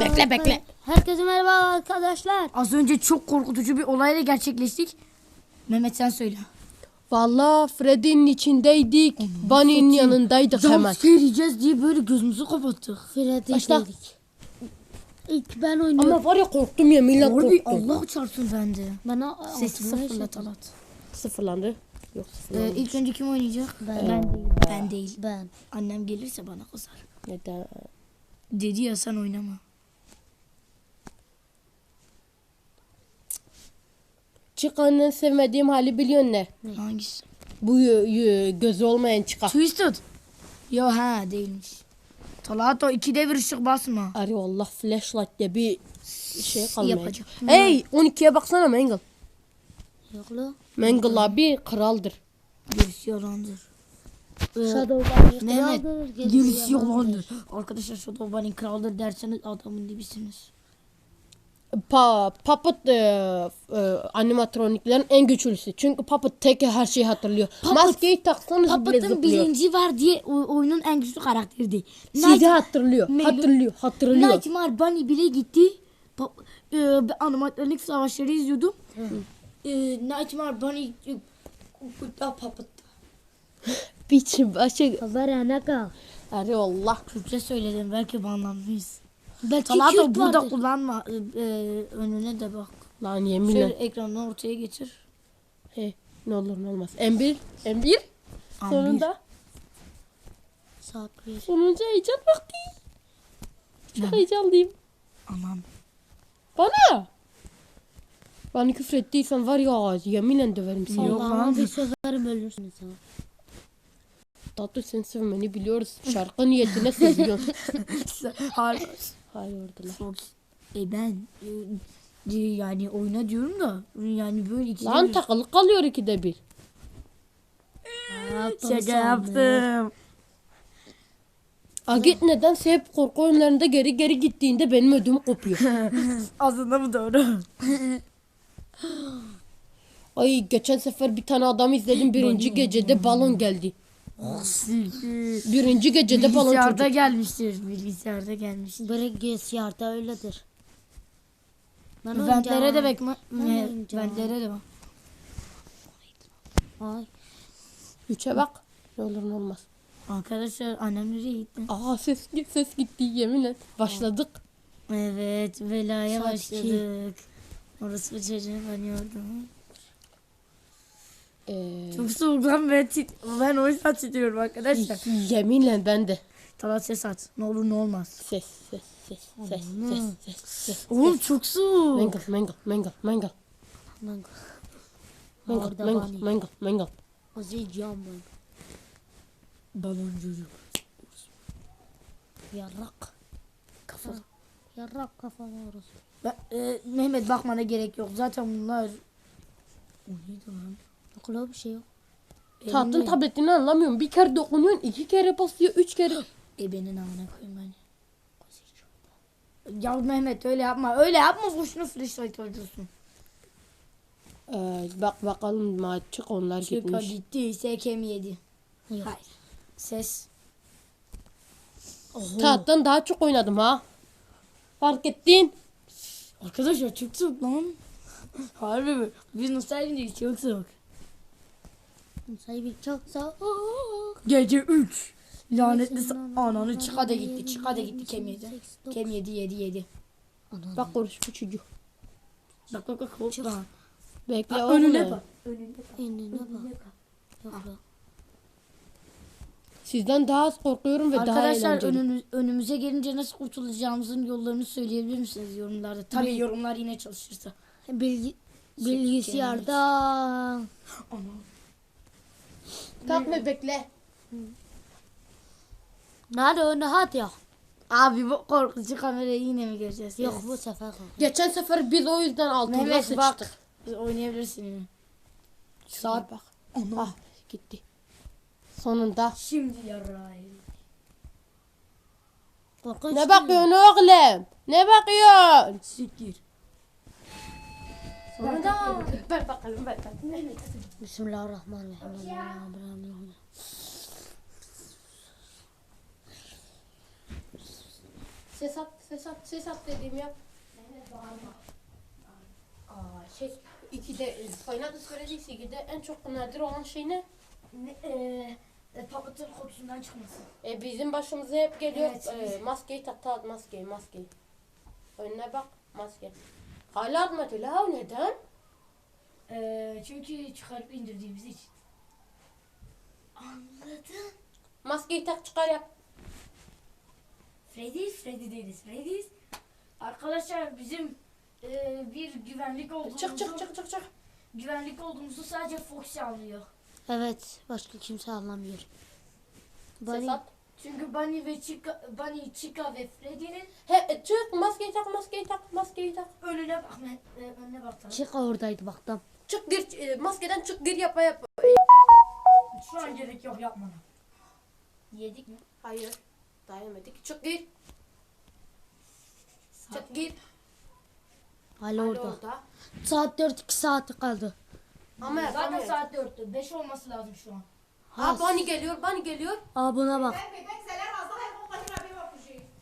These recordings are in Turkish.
Bekle, bekle. Herkese merhaba arkadaşlar. Az önce çok korkutucu bir olayla gerçekleştik. Mehmet sen söyle. Valla Freddy'nin içindeydik. Bunny'nin yanındaydık hemen. Seyredeceğiz diye böyle gözümüzü kapattık. Freddy Başla. dedik. İlk ben oynuyorum. Ama var ya korktum yeminle Harbi korktum. Allah çarpsın bende. Bana Sesi altına sıfırla şey- Talat. Sıfırlandı. Yok Ee, sıfırlandı. ilk önce kim oynayacak? Ben, ben değil. Ben değil. Ben. Annem gelirse bana kızar. Neden? Dedi ya sen oynama. Çıkanın sevmediğim hali biliyorsun ne? Hangisi? Bu y- y- gözü olmayan çıkan. Twisted. Yo ha değilmiş. Talat o ikide bir ışık basma. Arı Allah flashlight diye bir şey kalmayacak. Yapacak. Hey 12'ye baksana Mangle. Yok la. Mangle abi kraldır. Gerisi yalandır. Shadow'dan Mehmet kraldır, gerisi yalandır. Arkadaşlar Shadow Bunny kraldır derseniz adamın dibisiniz. Pa Puppet e, e, animatroniklerin en güçlüsü. Çünkü Puppet tek her şeyi hatırlıyor. Maskeyi taksanız bile Puppet'ın zıplıyor. bilinci var diye o- oyunun en güçlü karakteri değil. Sizi hatırlıyor. Melo- Hatırlıyor. Hatırlıyor. Nightmare Bunny bile gitti. Pa- e, ben animatronik savaşları izliyordum. E, Nightmare Bunny e, da Puppet. Biçim başı. Haber ne kal. Allah. Türkçe söyledim belki banlanmayız. Belki Kürt burada vardır. kullanma. E, e, önüne de bak. Lan Şöyle yeminle. ekranını ortaya getir. He, ne olur ne olmaz. M1. M1. An Sonunda. Saat bir. Sonunca heyecan vakti. Çok heyecanlıyım. Anam. Bana. Bana küfür ettiysen var ya yeminle döverim seni. Yok lan. bir söverim ölürsünüz ha. Tatlı sen sevmeni biliyoruz. Şarkı niyetine seviyorsun. Hayır. Hayır oradalar. Çok. E ben e, yani oyna diyorum da yani böyle iki Lan takılı kalıyor ikide bir. Şaka yaptım. Agit nedense hep korku oyunlarında geri geri gittiğinde benim ödüm kopuyor. Aslında bu doğru. Ay geçen sefer bir tane adam izledim birinci gecede balon geldi. Birinci gecede balon Bilgisayarda çocuk. gelmiştir. Bilgisayarda gelmiştir. Bilgisayarda öyledir. Ben Ventlere de bakma. Ventlere de bak. Ay. Üçe bak. Ne olur ne olmaz. Arkadaşlar annem nereye gitti? Aa ses ses gitti yemin et. Başladık. Evet velaya Saat başladık. Orası bir çocuğu banıyordum. Ee, Çok soğuk lan ben, tit ben o yüzden titriyorum arkadaşlar. yeminle ben de. Talat ses at. Ne olur ne olmaz. Ses ses ses ses ses ses ses. Oğlum çok soğuk. Mangle mangle mangle mangle Lan. mangle Orada mangle bunny. mangle mangle. Azıcam ben. Baloncucuk. Yarrak. Kafa. Yarrak kafana orası. Ben, e, Mehmet bakmana gerek yok. Zaten bunlar... O neydi lan? La bir şey yok. Tatlın tabletini anlamıyorum. Bir kere dokunuyorsun, iki kere basıyor, üç kere. Ebenin amına koyayım ben. Ya Mehmet öyle yapma. Öyle yapma. Boşuna flashlight öldürsün. Ee, bak bakalım maçık onlar Şaka gitmiş. gitti. SKM yedi. Yok. Hayır. Ses. Oho. Tatlın daha çok oynadım ha. Fark ettin. Arkadaşlar çok soğuk lan. Harbi mi? Biz nasıl evindeyiz çok soğuk. Sahibi çok soğuk. Gece 3. Lanetli sa- ananı çıka da gitti. Çıka da gitti kem yedi. Kem yedi yedi yedi. Bak konuş bu çocuk. Bak bak bak hoppa. Bekle Bak, oğlum. önüne bak. Önüne bak. Önüne bak. Yok. Sizden daha az korkuyorum ve daha Arkadaşlar eğlenceli. önümüz, önümüze gelince nasıl kurtulacağımızın yollarını söyleyebilir misiniz yorumlarda? Tabii yorumlar yine çalışırsa. Bilgi, bilgisayarda. Takma bekle. Nerede o ne hat ya? Abi bu korkutucu kamerayı yine mi göreceğiz? Yok bu sefer kalk. Geçen sefer biz o yüzden altına Mehmet sıçtık. bak. Biz oynayabilirsin yine. Saat bak. Ah gitti. Sonunda. Şimdi yarayım. Korkunç Ne değil mi? bakıyorsun oğlum? Ne bakıyorsun? Siktir. Sonunda. Ver bakalım ver. Bismillahirrahmanirrahim. Ses at. Ses at, ses at dediğim yap. Aa, şey, ikide, Final Fantasy 2'de en çok nadir olan şey ne? Ne, eee e, Puppet'ın kutusundan çıkması. E, bizim başımıza hep geliyor. Evet, e, bizim- maskeyi tak, tak, maskeyi, maskeyi. Önüne bak, maske. Hala atmadı la, neden? Eee çünkü çıkarıp indirdiğimiz için. Anladım. Maskeyi tak, çıkar yap. Freddy's, Freddy değiliz. Freddy's. Arkadaşlar bizim eee, bir güvenlik olduğumuzu, Çık, çık, çık, çık, çık. güvenlik olduğumuzu sadece Foxy anlıyor. Evet. Başka kimse anlamıyor. Ses Bunny. at. Çünkü Bunny ve Chica, Bunny, Chica ve Freddy'nin He, e, çık, maskeyi tak, maskeyi tak, maskeyi tak. önüne bak, men- e, önüne bak. Çık oradaydı baktım. Çık gir, e, maskeden çık gir yapa yap. Şu an gerek yok yapmana. Yedik mi? Hayır, daha yemedik. Çık gir, çık gir. Hala Hala orada. orada. Saat 4 2 saati kaldı. Ama Zaten yapamıyor. saat 4'tü. 5 olması lazım şu an. Ha, Bunny geliyor, Bunny geliyor. Aa buna bak.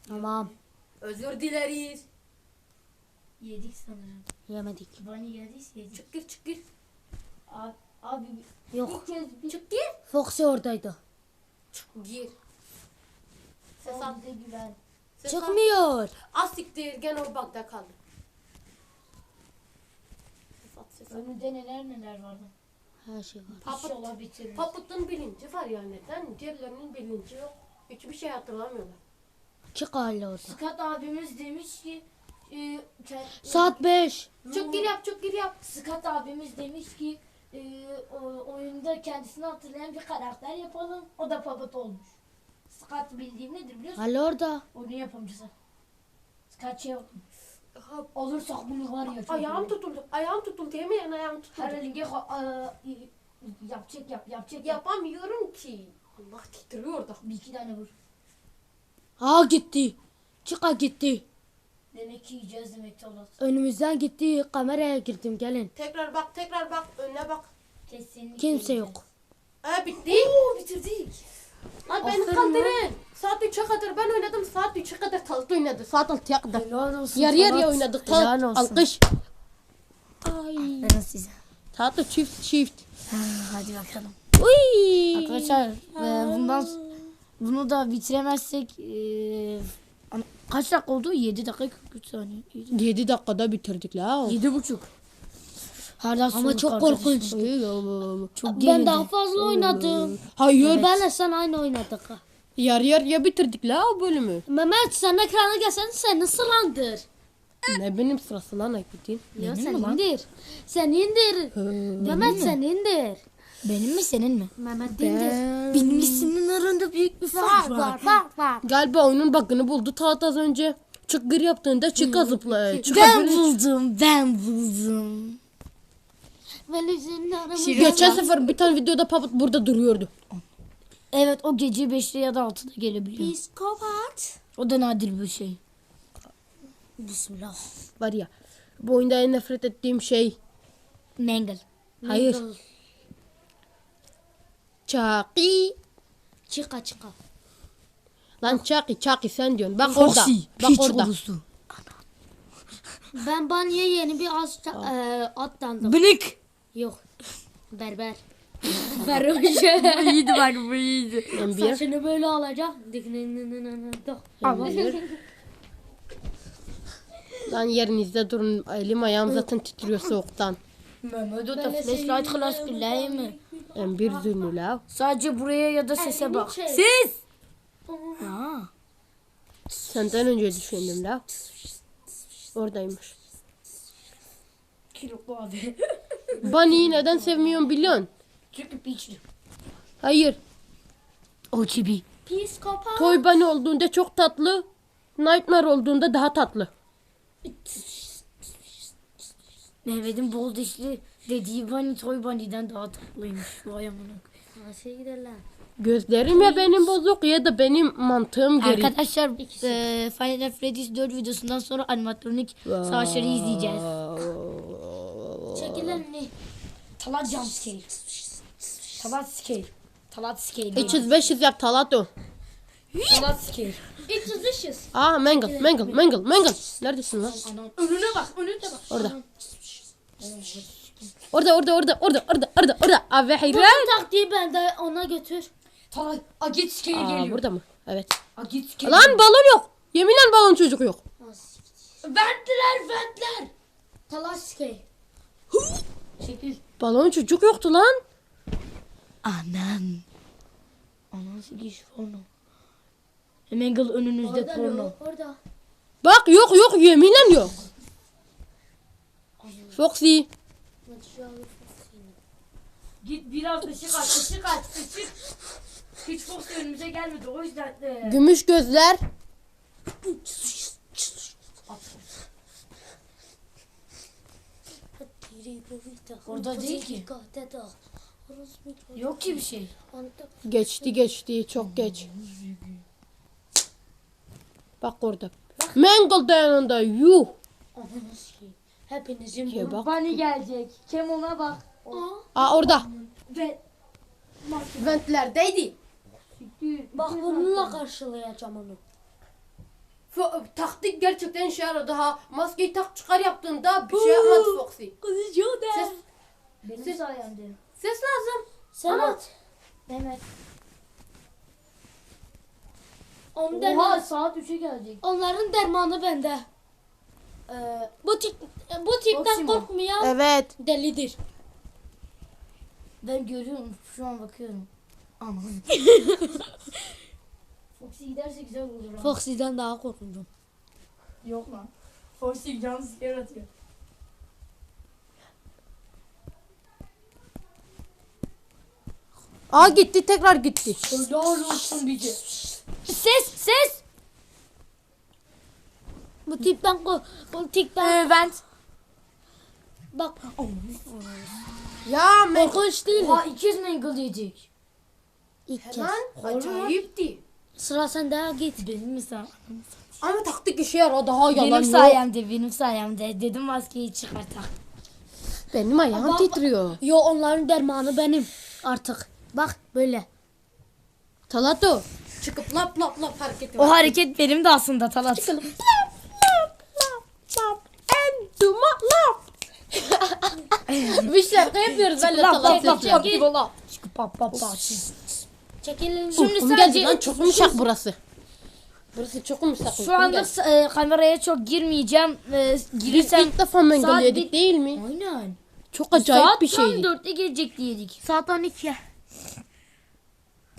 Tamam. Özür dileriz. Yedik sanırım. Yemedik. Bunny geldiyse yedik. Çık gir, çık gir. Abi, abi Yok. ilk kez bir Çık gir. Foxy oradaydı. Çık gir. Ses bize güven. Ses. Çıkmıyor. Az siktir gene o bagda kaldı. Ses at, ses at. Önünde neler neler vardı. Her şey var. İnşallah bitiririz. Puppet'ın bilinci var ya neden? Diğerlerinin bilinci yok. Hiçbir şey hatırlamıyorlar. Çık hala orada. Scott abimiz demiş ki e, ke- Saat 5. Çık gir yap, çık gir yap. Scott abimiz demiş ki e, o, oyunda kendisini hatırlayan bir karakter yapalım. O da Puppet olmuş. Scott bildiğim nedir biliyor musun? Hala orada. Oyunun yapımcısı. Scott şey yapmış. Olursak bunu var ya çok Ayağım tutuldu. Ayağım tutuldu. Yemeyen ayağım tutuldu. Her elinge ha- e, yapacak yap yapacak yap. Yapamıyorum ki. Allah titriyor da. Bir iki tane vur. Aa gitti. Çıka gitti. Demek ki yiyeceğiz demek ki Allah. Önümüzden gitti. Kameraya girdim gelin. Tekrar bak, tekrar bak. Önüne bak. Kesinlikle. Kimse yiyeceğiz. yok. Aa bitti. Oo bitirdik. Lan beni Aferin kaldırın. Saat 3'e kadar ben oynadım. Saat 3'e kadar Talat oynadı. Saat 6'ya kadar. Helal olsun. Yarı yarıya oynadık. Talat alkış. Ay. Ben size. Talat çift çift. Hadi bakalım. Uy. Arkadaşlar e, bundan bunu da bitiremezsek e, an- kaç dakika oldu? 7 dakika 43 saniye. 7 dakikada bitirdik la. 7 buçuk. Hala Ama çok korkunç. Çok Ben gerildi. daha fazla oynadım. Hayır. Benle sen aynı oynadık. Yarı yarıya bitirdik la o bölümü. Mehmet sen ekrana gelsen sen nasıllandır? ne benim sırası lan Aykut'un. Ya sen indir. Sen indir. Mehmet sen indir. Benim mi senin mi? Mehmet indir. Benim ismimin arasında büyük bir fark Var var. var var. Galiba oyunun bug'ını buldu Talat az önce. Çık gir yaptığında çıka zıpla. Ben buldum, ben buldum. Geçen sefer bir tane videoda Puppet burada duruyordu. Evet o gece 5'te ya da 6'da gelebiliyor. Psikopat. O da nadir bir şey. Bismillah. Var ya. Bu oyunda en nefret ettiğim şey. Mangle. Hayır. Çaki. Çıka çıka. Lan Çaki Çaki sen diyorsun. Bak orada. Bak Hiç orada. ulusu. Ben Banya'ya yeni bir az e, atlandım. Bınık. Yok. Berber. Berhoş. bu iyiydi bak bu iyiydi. M1. Saçını böyle alacak. Lan yerinizde durun. Elim ayağım zaten titriyor soğuktan. Mehmet o da flashlight klas billahi mi? M1 zülmü la. Sadece buraya ya da sese bak. Ses. Aa. Senden önce düşündüm la. Oradaymış. Kiloklu abi. Bunny'yi neden sevmiyorum biliyorsun? Çünkü piçli. Hayır. O çibi. Psikopat. Toy Bunny olduğunda çok tatlı. Nightmare olduğunda daha tatlı. Mehmet'in bol dişli dediği Bunny Toy Bunny'den daha tatlıymış. Vay amına. Nasıl giderler? Gözlerim ya benim bozuk ya da benim mantığım geri. Arkadaşlar e, Final Freddy's 4 videosundan sonra animatronik savaşları izleyeceğiz. Çekil elini. Talat jump scare. Talat scare. Talat scare. 300 500 yap Talato. Allah siker. It's delicious. Aa Mangle, Mangle, Mangle, Mangle. Neredesin lan? Önüne bak önüne bak. Orada. Orada, orada, orada, orada, orada, orada, orada. Abi hayran. Bunun taktiği bende ona götür. Talay agit sikeri Aa, geliyor. burada mı? Evet. Agit sikeri. Lan balon yok. Yeminle balon çocuk yok. Ventler ventler. Talaş sikey. Çekil. Balon çocuk yoktu lan. Anan. Anan sikiş porno. Mangle önünüzde Orada porno. yok, Orada. Bak yok yok yeminle yok. Foxy. Git biraz ışık aç, ışık aç, ışık. Hiç Fox önümüze gelmedi o yüzden de. Gümüş gözler. Orada değil ki. Yok ki bir şey. Geçti geçti çok geç. Bak orada. Mangle da yanında yuh. Hepinizin Ye bak. Bunny gelecek. Kemon'a bak. Aa orada. Ve Ventlerdeydi. Bak bununla karşılayacağım onu. Fo- taktik gerçekten işe yaradı ha. Maskeyi tak çıkar yaptığında bir şey yapmadı Foxy. Ses, benim Siz- sayemde. ses lazım. Sen Ama- at. Mehmet. Onun Oha dermanı, saat 3'e gelecek. onların dermanı bende. Ee, Bu tip bu tipten Oksimo. korkmayan Evet. delidir. ben görüyorum şu an bakıyorum. Aman. Foxy giderse güzel olur ha. Foxy'den daha korkunçum. Yok lan. Foxy can siker atıyor. Aa gitti tekrar gitti. Helal olsun bize. Ses ses. Bu tipten kork. Bu tipten. vent. Bak Ya korkunç değil. Oha ikiz mangle yiyecek. İlk kez. Lan acayipti. Sıra sende git. Benim mi sen? Ama taktik işe yaradı daha yalan Benim yok. sayemde, benim sayemde. Dedim maskeyi çıkartak. Benim ayağım Bak- titriyor. Yo onların dermanı benim artık. Bak böyle. Talato. Çıkıp lap lap lap hareket O hareket benim de aslında Talat. Çıkıp lap lap lap lap. And do my lap. Bir şarkı yapıyoruz talat lap, sesi. lap. gibi. Çıkıp pap pap pap. Çekilin. Şimdi Uykum sadece- lan çok yumuşak burası. Burası çok yumuşak. Şu anda e, kameraya çok girmeyeceğim. E, girirsem ilk defa mangal saat yedik değil mi? Aynen. Çok acayip Saat bir tam şeydi. 4'te gelecek diyedik. Saat 12.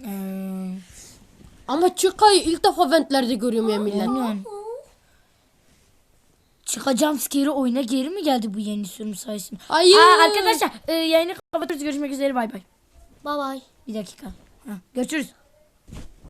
Ee, Ama Çıkay'ı ilk defa ventlerde görüyorum yeminle. aynen. Çıkacağım skeri oyuna geri mi geldi bu yeni sürüm sayesinde? Hayır. Aa, arkadaşlar e, yayını kapatıyoruz. Görüşmek üzere bay bay. Bye bye. Bir dakika. Ha, görüşürüz.